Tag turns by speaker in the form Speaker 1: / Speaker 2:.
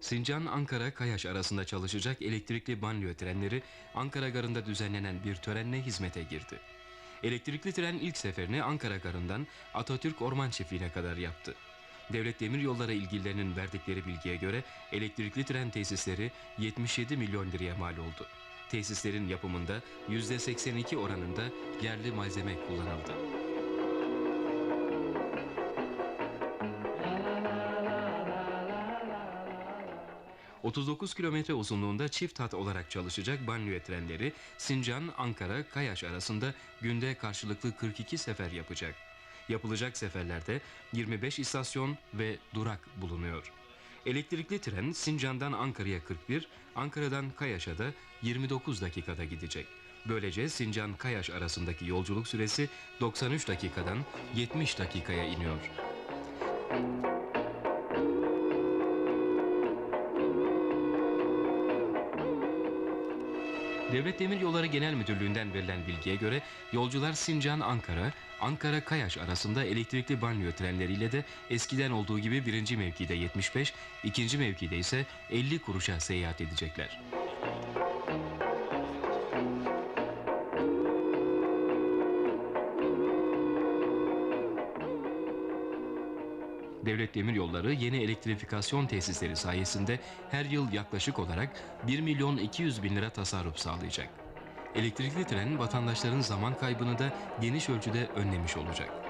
Speaker 1: Sincan-Ankara-Kayaş arasında çalışacak elektrikli banliyö trenleri Ankara Garı'nda düzenlenen bir törenle hizmete girdi. Elektrikli tren ilk seferini Ankara Garı'ndan Atatürk Orman Çiftliği'ne kadar yaptı. Devlet Demiryolları ilgililerinin verdikleri bilgiye göre elektrikli tren tesisleri 77 milyon liraya mal oldu. Tesislerin yapımında %82 oranında yerli malzeme kullanıldı. ...39 kilometre uzunluğunda çift hat olarak çalışacak banliyö trenleri... ...Sincan, Ankara, Kayaş arasında günde karşılıklı 42 sefer yapacak. Yapılacak seferlerde 25 istasyon ve durak bulunuyor. Elektrikli tren Sincan'dan Ankara'ya 41, Ankara'dan Kayaş'a da 29 dakikada gidecek. Böylece Sincan-Kayaş arasındaki yolculuk süresi 93 dakikadan 70 dakikaya iniyor. Devlet Demiryolları Genel Müdürlüğü'nden verilen bilgiye göre yolcular Sincan-Ankara, Ankara-Kayaş arasında elektrikli banliyö trenleriyle de eskiden olduğu gibi birinci mevkide 75, ikinci mevkide ise 50 kuruşa seyahat edecekler. Devlet Demiryolları yeni elektrifikasyon tesisleri sayesinde her yıl yaklaşık olarak 1 milyon 200 bin lira tasarruf sağlayacak. Elektrikli tren vatandaşların zaman kaybını da geniş ölçüde önlemiş olacak.